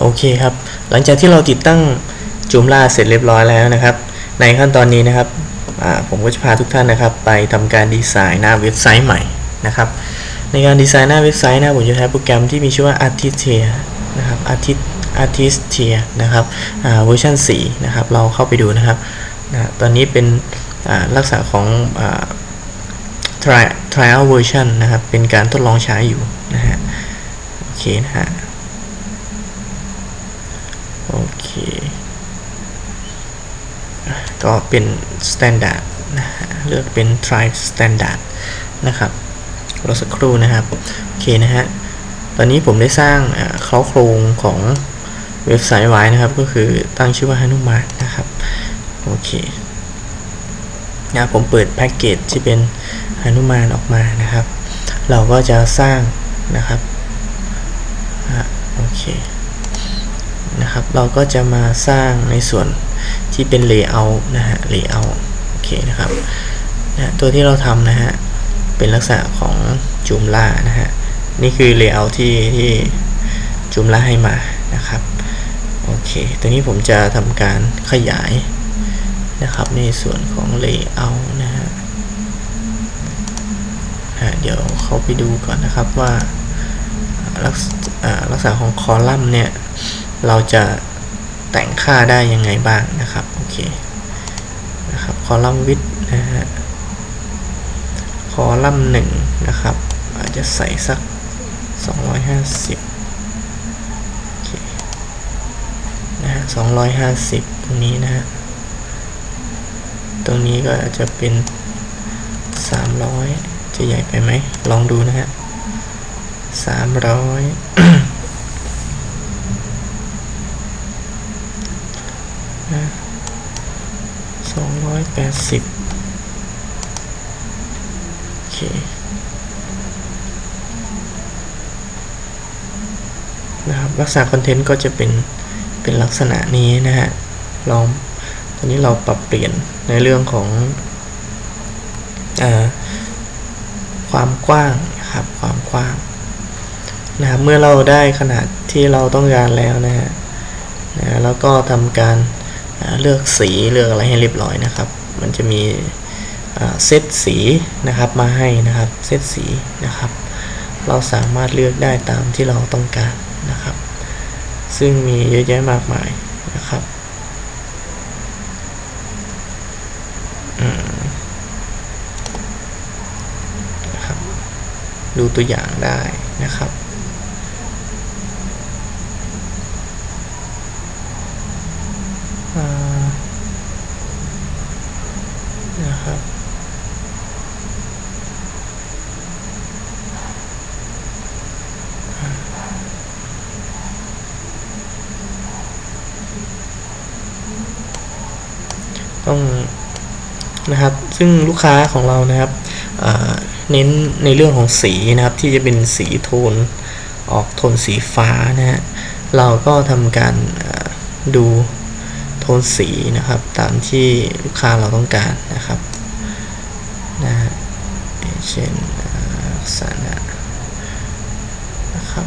โอเคครับ หลังจากที่เราติดตั้งจูมล่าเสร็จเรียบร้อยแล้วนะครับ ในขั้นตอนนี้นะครับผมก็จะพาทุกท่านนะครับ ไปทำการดีไซน์หน้าเว็บไซต์ใหม่นะครับ ในการดีไซน์หน้าเว็บไซต์นะผมจะใช้โปรแกรมที่มีชื่อว่า Artistia นะครับ Artist Artistia นะครับเวอร์ชัน4นะครับ เราเข้าไปดูนะครับนะตอนนี้เป็นลักษณะของ trial trial version นะครับ เป็นการทดลองใช้อยู่นะฮะ โอเคนะฮะ โอเค ก็เป็น standard นะฮะเลือกเป็น try standard นะครับรอสักครู่นะครับ โอเคนะฮะ ตอนนี้ผมได้สร้างเคราโครงของเว็บไซต์ไว้นะครับ ก็คือตั้งชื่อว่าฮานุมานนะครับ โอเคนะผมเปิดแพ็กเกจที่เป็นหนุมานออกมานะครับ เราก็จะสร้างนะครับ โอเค นะครับ เราก็จะมาสร้างในส่วนที่เป็น layout นะฮะ layout โอเคนะครับนะตัวที่เราทำนะฮะ เป็นลักษณะของจูมล่านะฮะ นี่คือ layout ที่ที่จูมล่าให้มานะครับ โอเค ตัวนี้ผมจะทำการขยายนะครับ ในส่วนของ layout นะฮะเดี๋ยวเขาไปดูก่อนนะครับว่าลักลักษณะของคอลัมน์เนี่ย เราจะแต่งค่าได้ยังไงบ้างนะครับโอเคนะครับคอลัมน์วิดนะฮะคอลัมน์หนึ่งนะครับ อาจจะใส่สัก 250โอเคนะฮะ250 ตรงนี้นะฮะตรงนี้ก็อาจะเป็น 300 จะใหญ่ไปไหมลองดูนะฮะ300ส องร้อยแปดสิบโอเคนะครับลักษณะคอนเทนต์ก็จะเป็นเป็นลักษณะนี้นะฮะลองตอนนี้เราปรับเปลี่ยนในเรื่องของอความกว้างครับความกว้างนะครับเมื่อเราได้ขนาดที่เราต้องการแล้วนะฮะนะแล้วก็ทำการ เลือกสีเลือกอะไรให้เรียบร้อยนะครับ มันจะมีเซตสีนะครับมาให้นะครับเซตสีนะครับ เราสามารถเลือกได้ตามที่เราต้องการนะครับ ซึ่งมีเยอะแยะมากมายนะครับดูตัวอย่างได้นะครับนะครับต้องนะครับ ซึ่งลูกค้าของเรานะครับเน้นในเรื่องของสีนะครับที่จะเป็นสีโทนออกโทนสีฟ้านะฮะเราก็ทำการดูโทนสีนะครับตามที่ลูกค้าเราต้องการนะครับนะเช่นลักษณะนะครับ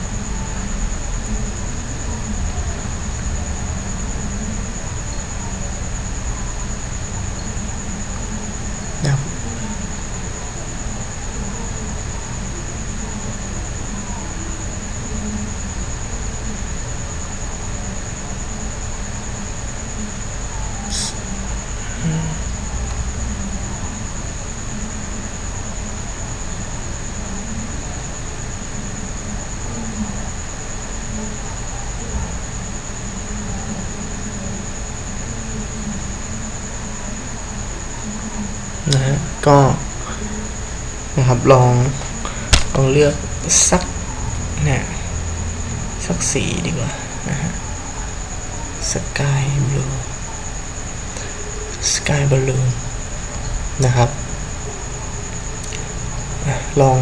นะฮะก็ นะครับลองลองเลือกสักเนี่ยสักสีดีกว่านะฮะสกายบลูสกายบลูนนะครับลอง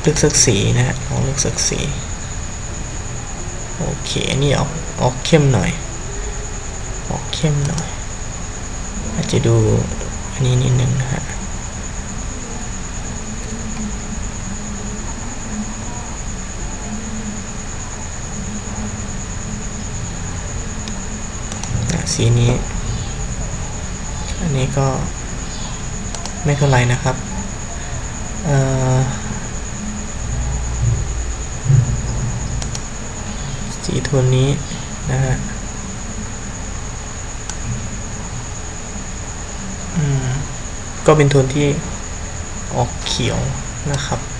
เลือกสักสีนะฮะลองเลือกสักสีโอเคนี่ออกออกเข้มหน่อย ออกเข้มหน่อย อาจจะดูอันนี้นิดนึงนะฮะ สีนี้ อันนี้ก็ไม่เท่าไรนะครับสีโทนนี้นะฮะก็เป็นโทนที่ออกเขียวนะครับ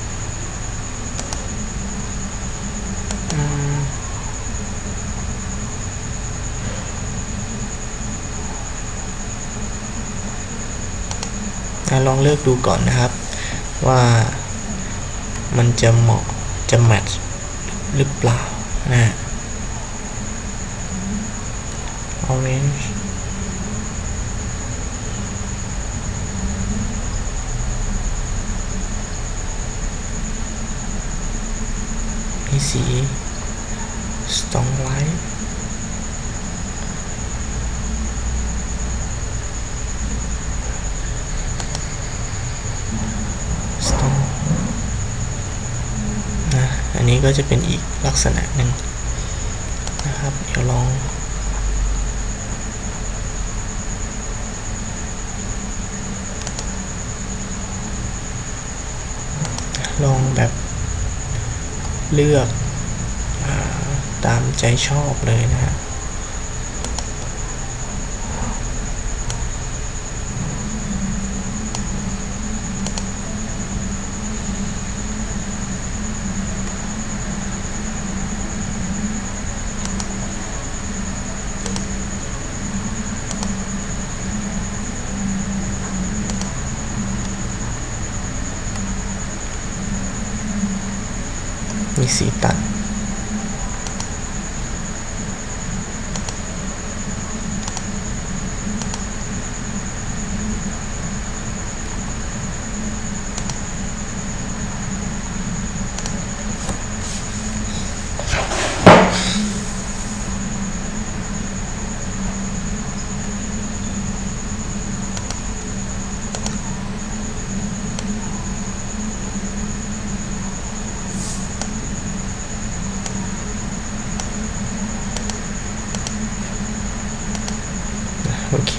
ลองเลือกดูก่อนนะครับ ว่ามันจะเหมาะจะแมทหรือเปล่านะ orange มีสี strong light อันนี้ ก็จะเป็นอีกลักษณะหนึ่งนะครับ เดี๋ยวลองลองแบบเลือกอตามใจชอบเลยนะฮะ มีสี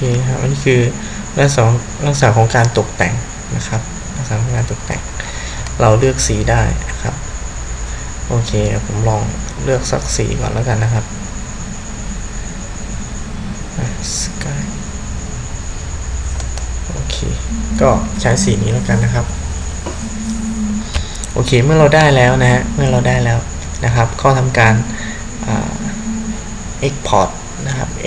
อเคครับอันนี้คือลักษณะลักษณะของการตกแต่งนะครับลักษณะของการตกแต่ง เราเลือกสีได้นะครับโอเคผมลองเลือกสักสีก่อนแล้วกันนะครับสกายโอเค ก็ใช้สีนี้แล้วกันนะครับ โอเค เมื่อเราได้แล้วนะฮะ เมื่อเราได้แล้วนะครับก็ทำการ export นะครับ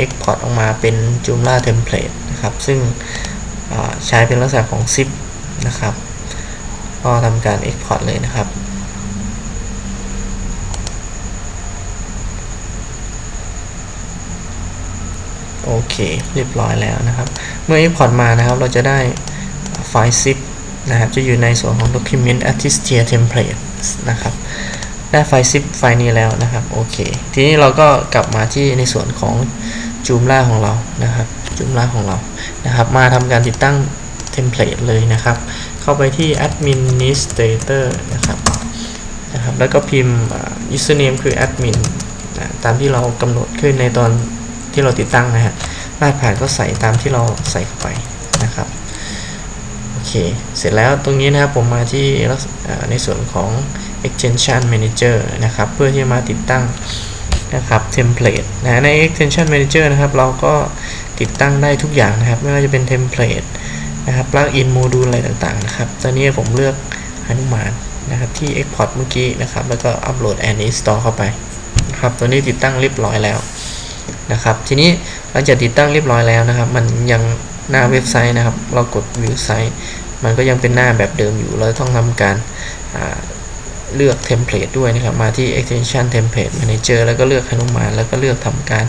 export ออกมาเป็น Joomla template นะครับ ซึ่งใช้เป็นลักษณะของ zip นะครับ ก็ทำการ export เลยนะครับโอเคเรียบร้อยแล้วนะครับ เมื่อ export มานะครับเราจะได้ไฟล์ zip นะครับ จะอยู่ในส่วนของ document artistia template นะครับ ได้ไฟล์ zip ไฟล์นี้แล้วนะครับ โอเค ทีนี้เราก็กลับมาที่ในส่วนของ จูมล่าของเรานะครับจูมล่าของเรานะครับ มาทำการติดตั้งเทมเพลตเลยนะครับ เข้าไปที่ administrator นะครับนะครับ แล้วก็พิมพ์ username คือ admin นะตามที่เรากำหนดขึ้นในตอนที่เราติดตั้งนะฮะรหัสผ่านก็ใส่ตามที่เราใส่เข้าไปนะครับโอเค เสร็จแล้วตรงนี้นะครับผมมาที่ในส่วนของ extension manager นะครับ เพื่อที่จะมาติดตั้ง นะครับเทมเพลตนะใน extension manager นะครับ เราก็ติดตั้งได้ทุกอย่างนะครับ ไม่ว่าจะเป็นเทมเพลตนะครับ plug in โมดูลอะไรต่างๆนะครับ ตอนนี้ผมเลือกอนุมานนะครับที่ export เมื่อกี้นะครับ แล้วก็อัปโหลด and install เข้าไปนะครับ ตัวนี้ติดตั้งเรียบร้อยแล้วนะครับ ทีนี้หลังจากติดตั้งเรียบร้อยแล้วนะครับ มันยังหน้าเว็บไซต์นะครับ เรากด view site มันก็ยังเป็นหน้าแบบเดิมอยู่ เราต้องทำการ เลือกเทมเพลตด้วยนะครับ มาที่ extension template manager แล้วก็เลือกฮนุมานแล้วก็เลือกทำการ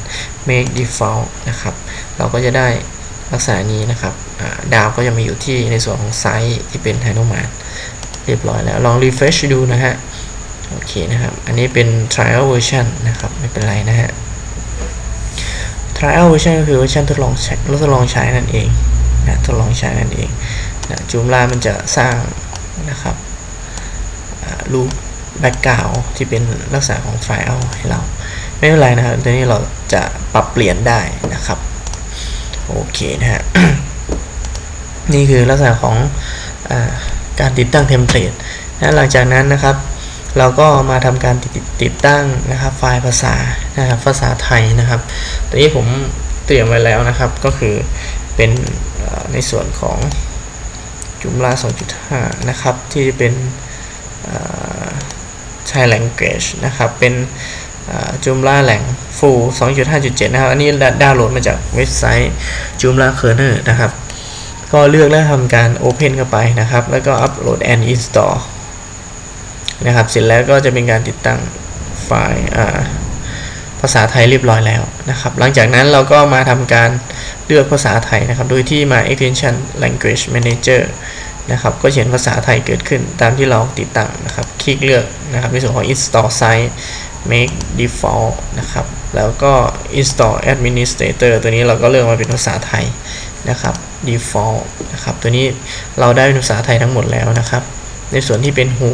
make default นะครับ เราก็จะได้ลักษณะนี้นะครับ ดาวก็จะมาอยู่ที่ในส่วนของไซส์ที่เป็นฮนุมานเรียบร้อยแล้ว ลอง refresh ดูนะฮะ โอเคนะครับ อันนี้เป็น trial version นะครับ ไม่เป็นไรนะฮะ trial version ก็คือเวอร์ชันทดลองใช้ทดลองใช้นั่นเองนะทดลองใช้นั่นเองนะจูมลามันจะสร้างนะครับ รูปแบ็กกราวที่เป็นลักษณะของไฟล์ให้เรา ไม่เป็นไรนะครับตอนนี้เราจะปรับเปลี่ยนได้นะครับโอเคนะฮะนี่คือลักษณะของอการติดตั้งเทมเพลตนะหลังจากนั้นนะครับ เราก็มาทำการติดติดตั้งนะครับ ไฟล์ภาษานะครับภาษาไทยนะครับตัวนี้ผมเตรียมไว้แล้วนะครับ ก็คือเป็นในส่วนของจุมลา2.5 นะครับ ที่เป็น ใช้ language นะครับ เป็นจุมลาแหล่ง full 2.5.7 นะครับ อันนี้ดาวน์โหลดมาจากเว็บไซต์จุมลา kernel นะครับ ก็เลือกแล้วทำการ open เข้าไปนะครับ แล้วก็ upload and install นะครับ เสร็จแล้วก็จะเป็นการติดตั้งไฟล์ภาษาไทยเรียบร้อยแล้วนะครับ หลังจากนั้นเราก็มาทำการเลือกภาษาไทยนะครับ โดยที่มา extension language manager นะครับก็เขียนภาษาไทยเกิดขึ้นตามที่เราติดตั้งนะครับ คลิกเลือกนะครับในส่วนของ install site make default นะครับ แล้วก็ install administrator ตัวนี้เราก็เลือกมาเป็นภาษาไทยนะครับ default นะครับ ตัวนี้เราได้เป็นภาษาไทยทั้งหมดแล้วนะครับ ในส่วนที่เป็นหู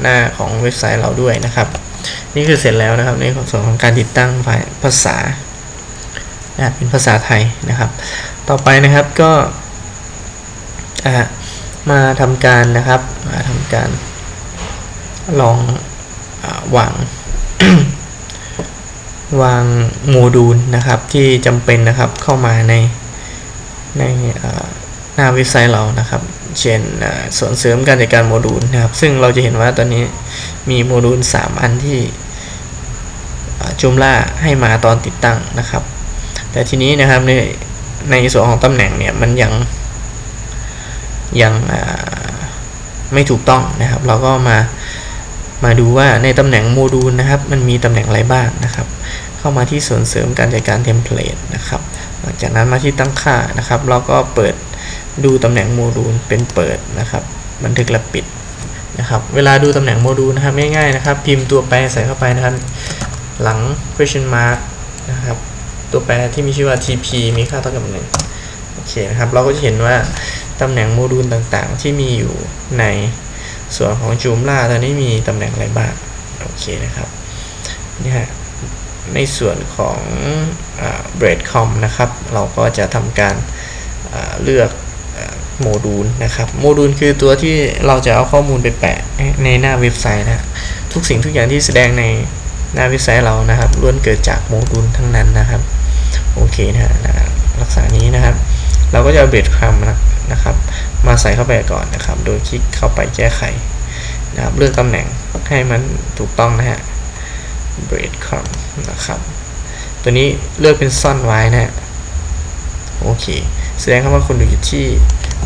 หน้าของเว็บไซต์เราด้วยนะครับ นี่คือเสร็จแล้วนะครับในส่วนของการติดตั้งไฟล์ภาษานะเป็นภาษาไทยนะครับ ต่อไปนะครับก็ มาทำการนะครับมาทำการลองอวางวางโมดูลนะครับที่จำเป็นนะครับเข้ามาในในหน้าเว็บไซต์เรานะครับ เช่นส่วนเสริมการจัดการโมดูลนะครับ ซึ่งเราจะเห็นว่าตอนนี้มีโมดูล 3 อันที่จุมล่าให้มาตอนติดตั้งนะครับ แต่ทีนี้นะครับในในส่วนของตำแหน่งเนี่ยมันยัง ยังไม่ถูกต้องนะครับ เราก็มามาดูว่าในตำแหน่งโมดูลนะครับ มันมีตำแหน่งอะไรบ้างนะครับ เข้ามาที่ส่วนเสริมการจัดการเทมเพลตนะครับ หลังจากนั้นมาที่ตั้งค่านะครับ เราก็เปิดดูตำแหน่งโมดูลเป็นเปิดนะครับ บันทึกและปิดนะครับ เวลาดูตำแหน่งโมดูลนะครับง่ายๆนะครับ พิมพ์ตัวแปรใส่เข้าไปนะครับ หลัง question mark นะครับ ตัวแปรที่มีชื่อว่า tp มีค่าเท่ากับหนึ่งโอเคนะครับ เราก็จะเห็นว่า ตำแหน่งโมดูลต่างๆ ที่มีอยู่ในส่วนของจูมล่าตอนนี้มีตำแหน่งอะไรบ้าง โอเคนะครับนี่ฮะในส่วนของเบรดคอมนะครับ เราก็จะทำการเลือกโมดูลนะครับโมดูลคือตัวที่เราจะเอาข้อมูลไปแปะในหน้าเว็บไซต์นะทุกสิ่งทุกอย่างที่แสดงในหน้าเว็บไซต์เรานะครับล้วนเกิดจากโมดูลทั้งนั้นนะครับ โอเคนะนะลักษณะนี้นะครับ เราก็จะเอาเบรดคอมนะ นะครับ มาใส่เข้าไปก่อนนะครับ โดยคลิกเข้าไปแก้ไขนะครับ เลือกตำแหน่งให้มันถูกต้องนะฮะ breadcrumb นะครับ ตัวนี้เลือกเป็นซ่อนไว้นะฮะ โอเค แสดงว่าคุณอยู่ที่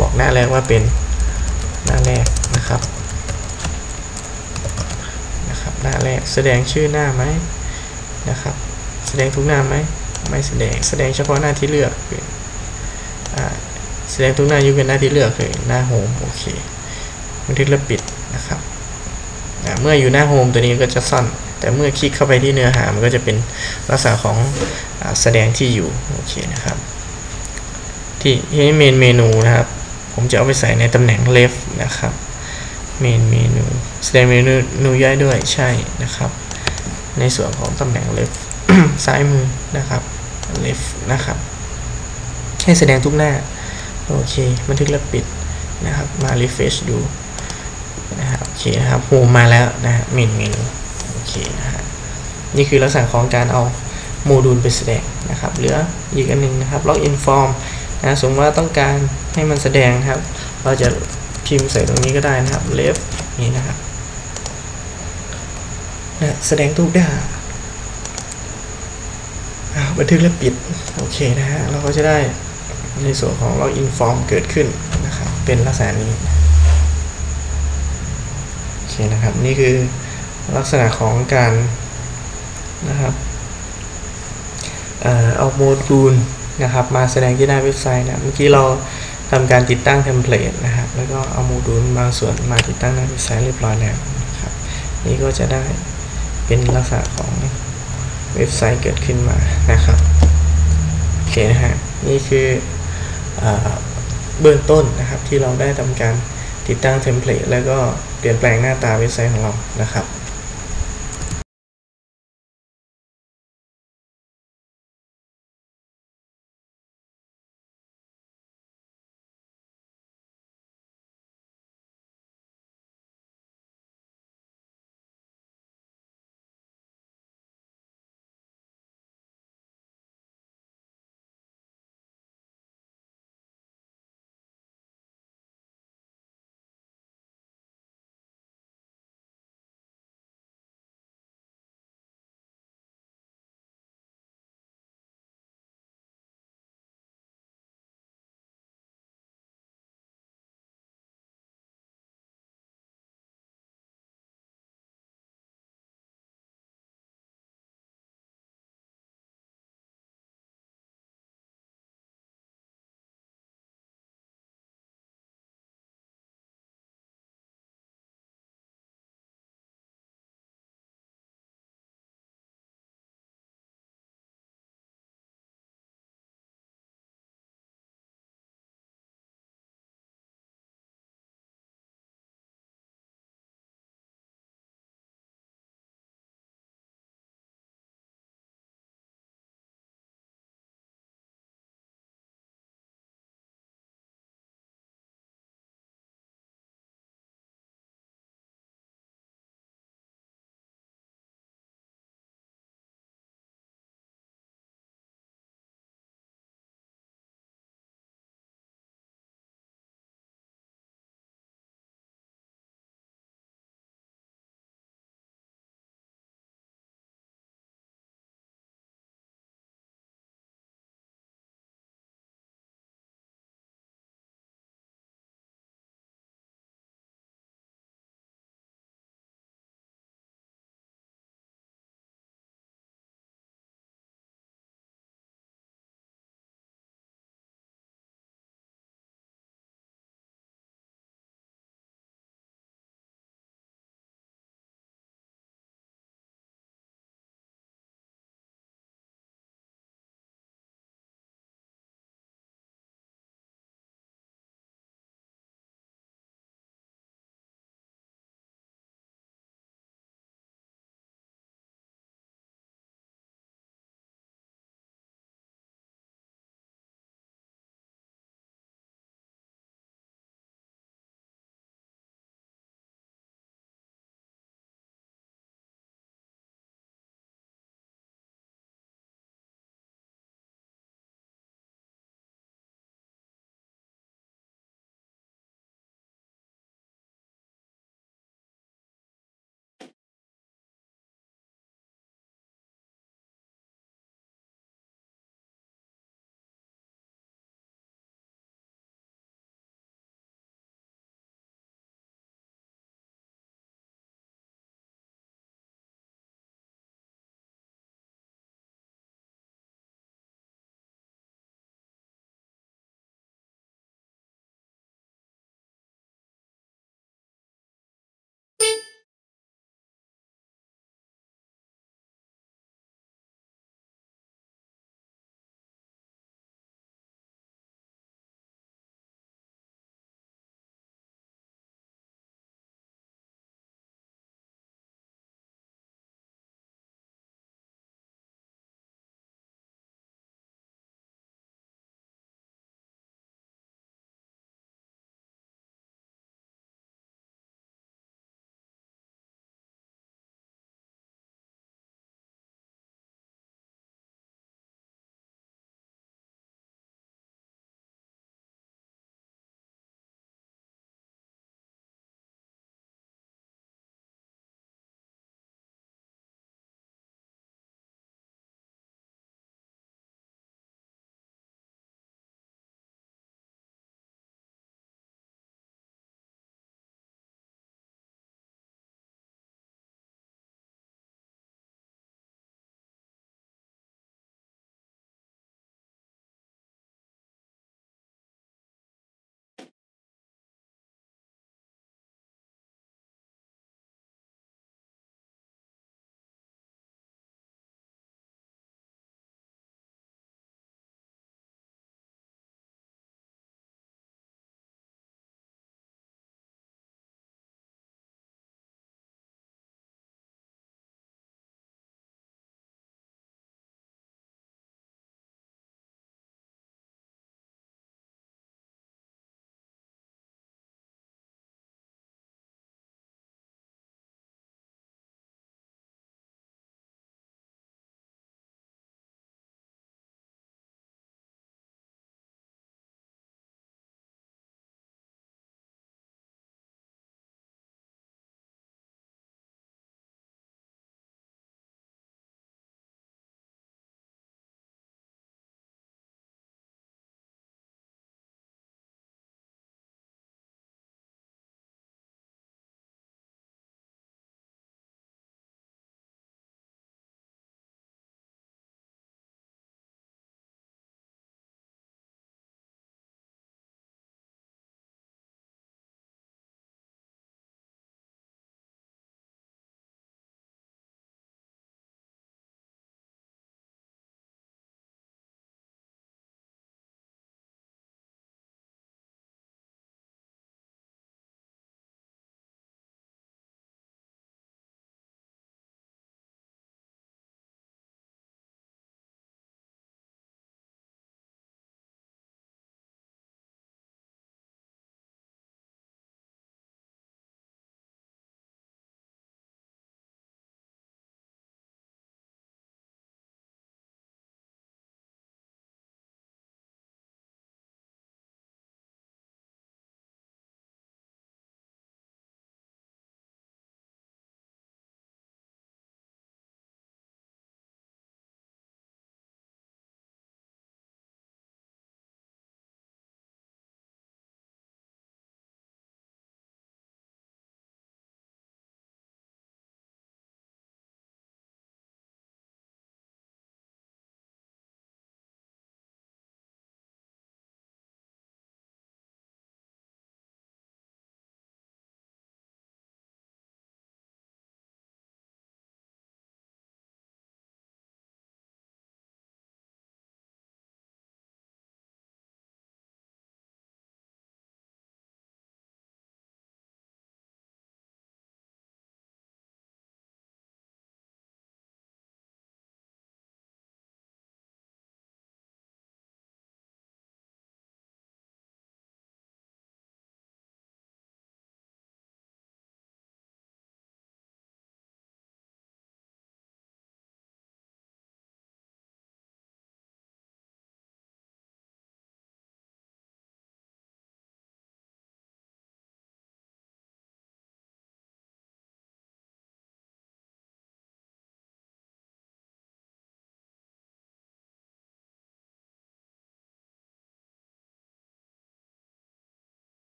บอกหน้าแรกว่าเป็นหน้าแรกนะครับ นะครับ หน้าแรกแสดงชื่อหน้าไหมนะครับ แสดงทุกหน้าไหมไม่แสดง แสดงเฉพาะหน้าที่เลือก แสดงทุกหน้ายุเป็นหน้าที่เลือกเลยหน้าโฮมโอเคบันทึกและปิดนะครับเมื่ออยู่หน้าโฮมตัวนี้ก็จะซ่อนแต่เมื่อคลิกเข้าไปที่เนื้อหามันก็จะเป็นลักษณะของอแสดงที่อยู่โอเคนะครับที่ที่เมนเมนูนะครับ ผมจะเอาไปใส่ในตำแหน่ง left นะครับเมนเมนูแสดงเมนูย่อยด้วยใช่นะครับ ในส่วนของตำแหน่ง left ซ้ายมือนะครับ left นะครับ ให้แสดงทุกหน้า โอเคบันทึกแล้วปิดนะครับมา refresh ดูนะครับโอเคนะครับโฮมมาแล้วนะฮะเมนเมนูโอเคนะฮะนี่คือลักษณะของการเอาโมดูลไปแสดงนะครับเหลืออีกอันหนึ่งนะครับ login form นะสมมติว่าต้องการให้มันแสดงครับ เราจะพิมพ์ใส่ตรงนี้ก็ได้นะครับ left นี่นะครับนะแสดงทุกด้าบันทึกและปิด โอเคนะฮะเราก็จะได้ ในส่วนของ login form เกิดขึ้นนะครับเป็นลักษณะนี้โอเคนะครับนี่คือลักษณะของการนะครับเอาโมดูลนะครับมาแสดงที่หน้าเว็บไซต์นะเมื่อกี้เราทำการติดตั้งเทมเพลตนะครับแล้วก็เอาโมดูลบางส่วนมาติดตั้งหน้าเว็บไซต์เรียบร้อยแล้วนะครับนี่ก็จะได้เป็นลักษณะของเว็บไซต์เกิดขึ้นมานะครับโอเคนะฮะนี่คือ เบื้องต้นนะครับที่เราได้ทำการติดตั้งเทมเพลตแล้วก็เปลี่ยนแปลงหน้าตาเว็บไซต์ของเรานะครับ